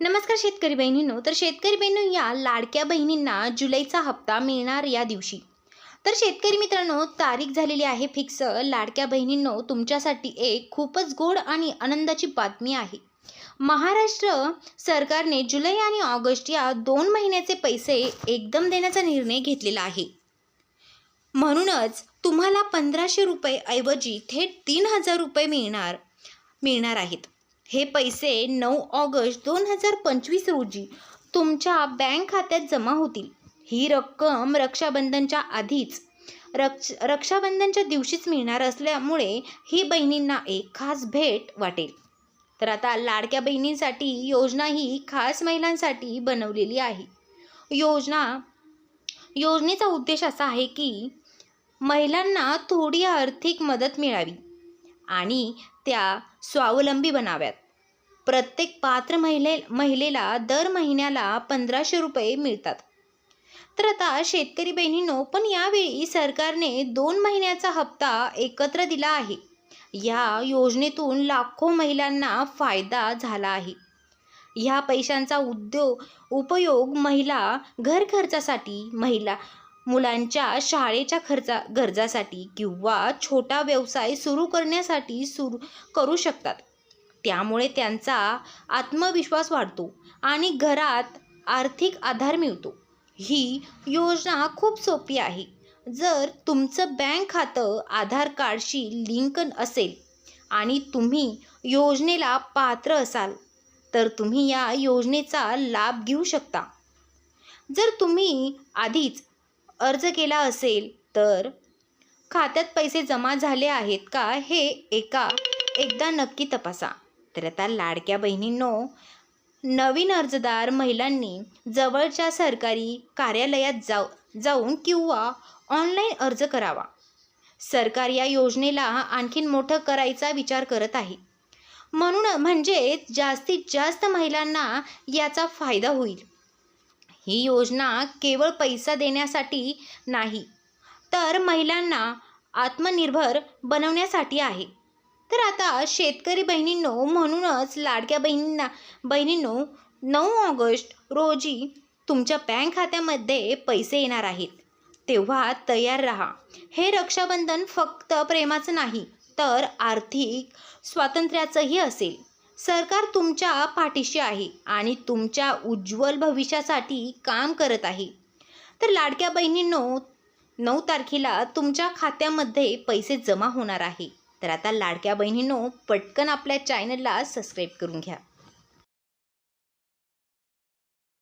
नमस्कार शेतकरी बहिणींनो. तर शेतकरी बहिणी या लाडक्या बहिणींना जुलैचा हप्ता मिळणार या दिवशी. तर शेतकरी मित्रांनो तारीख झालेली आहे फिक्स. लाडक्या बहिणींनो तुमच्यासाठी एक खूपच गोड आणि आनंदाची बातमी आहे. महाराष्ट्र सरकारने जुलै आणि ऑगस्ट या दोन महिन्याचे पैसे एकदम देण्याचा निर्णय घेतलेला आहे. म्हणूनच तुम्हाला पंधराशे रुपये ऐवजी थेट तीन हजार रुपये मिळणार मिळणार आहेत. हे पैसे नऊ ऑगस्ट दोन हजार पंचवीस रोजी तुमच्या बँक खात्यात जमा होतील. ही रक्कम रक्षाबंधनच्या आधीच रक्ष रक्षाबंधनच्या दिवशीच मिळणार असल्यामुळे ही बहिणींना एक खास भेट वाटेल. तर आता लाडक्या बहिणींसाठी योजना ही खास महिलांसाठी बनवलेली आहे. योजना योजनेचा उद्देश असा आहे की महिलांना थोडी आर्थिक मदत मिळावी आणि त्या स्वावलंबी बनाव्यात. प्रत्येक पात्र महिले महिलेला दर महिन्याला पंधराशे रुपये मिळतात. तर आता शेतकरी बहिणींनो पण यावेळी सरकारने दोन महिन्याचा हप्ता एकत्र दिला आहे. या योजनेतून लाखो महिलांना फायदा झाला आहे. ह्या पैशांचा उद्योग उपयोग महिला घर खर्चासाठी महिला मुलांच्या शाळेच्या खर्चा गरजासाठी किंवा छोटा व्यवसाय सुरू करण्यासाठी सुरू करू शकतात. त्यामुळे त्यांचा आत्मविश्वास वाढतो आणि घरात आर्थिक आधार मिळतो. ही योजना खूप सोपी आहे. जर तुमचं बँक खातं आधार कार्डशी लिंक असेल आणि तुम्ही योजनेला पात्र असाल तर तुम्ही या योजनेचा लाभ घेऊ शकता. जर तुम्ही आधीच अर्ज केला असेल तर खात्यात पैसे जमा झाले आहेत का हे एका एकदा नक्की तपासा. तर आता लाडक्या बहिणींनो नवीन अर्जदार महिलांनी जवळच्या सरकारी कार्यालयात जाऊ जाऊन किंवा ऑनलाईन अर्ज करावा. सरकार या योजनेला आणखीन मोठं करायचा विचार करत आहे. म्हणून म्हणजे जास्तीत जास्त महिलांना याचा फायदा होईल. ही योजना केवळ पैसा देण्यासाठी नाही तर महिलांना आत्मनिर्भर बनवण्यासाठी आहे. तर आता शेतकरी बहिणींनो म्हणूनच लाडक्या बहिणींना बहिणींनो नऊ ऑगस्ट रोजी तुमच्या बँक खात्यामध्ये पैसे येणार आहेत. तेव्हा तयार राहा. हे रक्षाबंधन फक्त प्रेमाचं नाही तर आर्थिक स्वातंत्र्याचंही असेल. सरकार तुमच्या पाठीशी आहे आणि तुमच्या उज्ज्वल भविष्यासाठी काम करत आहे. तर लाडक्या बहिणींनो नऊ तारखेला तुमच्या खात्यामध्ये पैसे जमा होणार आहे. तर आता लाडक्या बहिणींनो पटकन आपल्या चॅनलला सबस्क्राईब करून घ्या.